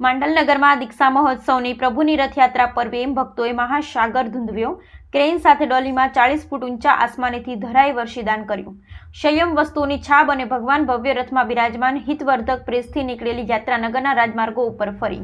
માંડલનગરમાં દીક્ષા મહોત્સવની પ્રભુની રથયાત્રા પર્વે ભક્તોએ મહાસાગર ધૂંધવ્યો ક્રેન સાથે ડોલીમાં ચાળીસ ફૂટ ઊંચા આસમાનેથી ધરાઈ વર્ષીદાન કર્યું. સંયમ વસ્તુઓની છાબ અને ભગવાન ભવ્ય રથમાં બિરાજમાન હિતવર્ધક પ્રેસથી નીકળેલી યાત્રા નગરના રાજમાર્ગો ઉપર ફરી.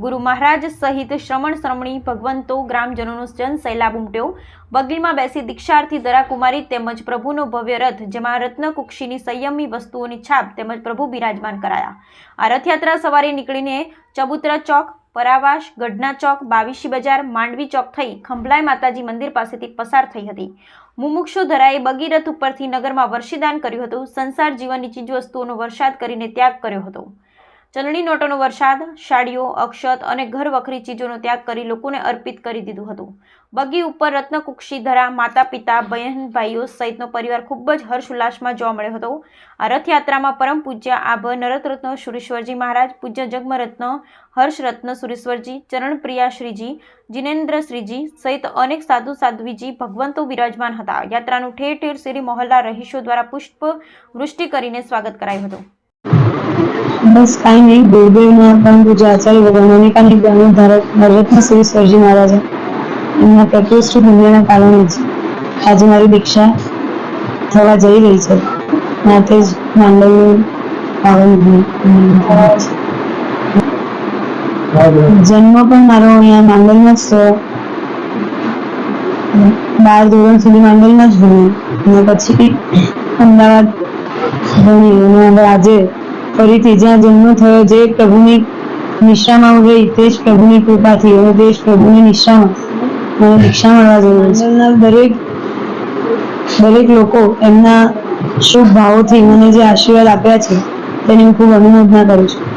ગુરુ મહારાજ સહિત શ્રમણ શ્રમણી ભગવંતો, ગ્રામજનોનો જન સૈલાબ ઉમટ્યો. બગીમાં બેસી દીક્ષાર્થી દરાકુમારી તેમજ પ્રભુનો ભવ્ય રથ, જેમાં રત્નકુક્ષીની સંયમી વસ્તુઓની છાપ તેમજ પ્રભુ બિરાજમાન કરાયા. આ રથયાત્રા સવારે નીકળીને ચબુતરા ચોક પરાવાસ, ગઢના ચોક, બાવીસી બજાર, માંડવી ચોક થઈ ખંભલાઈ માતાજી મંદિર પાસેથી પસાર થઈ હતી. મુમુક્ષુ ધરાએ બગીરથ ઉપરથી નગરમાં વર્ષીદાન કર્યું હતું. સંસાર જીવનની ચીજવસ્તુઓનો વરસાદ કરીને ત્યાગ કર્યો હતો. ચલણી નોટોનો વરસાદ, સાડીઓ, અક્ષત અને ઘર વખરી ચીજોનો ત્યાગ કરી લોકોને અર્પિત કરી દીધું હતું. બગી ઉપર રત્નકુક્ષી ધરા માતા પિતા બહેન, ભાઈઓ સહિતનો પરિવાર ખૂબ જ હર્ષ ઉલ્લાસમાં જોવા મળ્યો હતો. આ રથયાત્રામાં પરમ પૂજ્ય આભ નરતરત્ન સુરેશ્વરજી મહારાજ, પૂજ્ય જગમરત્ન હર્ષરત્ન સુરેશ્વરજી, ચરણપ્રિયા શ્રીજી, જીનેન્દ્ર શ્રીજી સહિત અનેક સાધુ સાધ્વીજી ભગવંતો વિરાજમાન હતા. યાત્રાનું ઠેર ઠેર શ્રી મોહલ્લા રહીશો દ્વારા પુષ્પ વૃષ્ટિ કરીને સ્વાગત કરાયું હતું. બસ કાંઈ નહીં ગુરુદેવના પણ પૂજા આચાર્ય ભગવાન અનેકાનેક જ્ઞાનો ધારક નવરત્ન શ્રી સ્વરજી મહારાજ. એમના પ્રતિષ્ઠિત નિર્ણયના કારણે જ આજે મારી દીક્ષા થવા જઈ રહી છે. માટે જ માંડવનું પાવન જન્મ પણ મારો અહીંયા માંડલમાં જ બાર ધોરણ સુધી માંડલમાં જ ભણ્યો. અને પછી અમદાવાદ ભણી અને આજે ફરીથી જ્યાં જન્મ થયો, જે પ્રભુની નિશામાં હું રહી તે જ પ્રભુની કૃપાથી હું તે પ્રભુની નિશામાં મને દીક્ષા મળવા જોઈએ દરેક દરેક લોકો એમના શુભ ભાવોથી મને જે આશીર્વાદ આપ્યા છે, તેની હું ખૂબ અનુમોદના કરું છું.